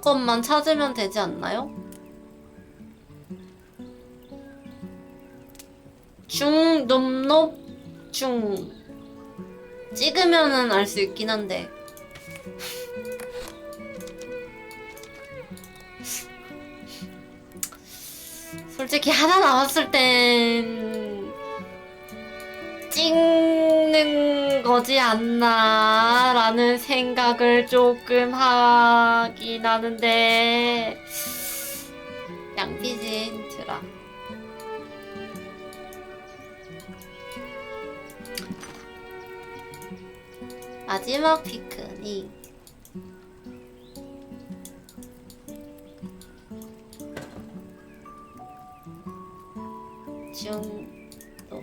것만 찾으면 되지 않나요? 중, 높, 높, 중. 찍으면은 알 수 있긴 한데. 솔직히 하나 남았을 땐 찍는 거지 않나 라는 생각을 조금 하긴 하는데. 양피지 힌트라. 마지막 피크닉. 중, 높,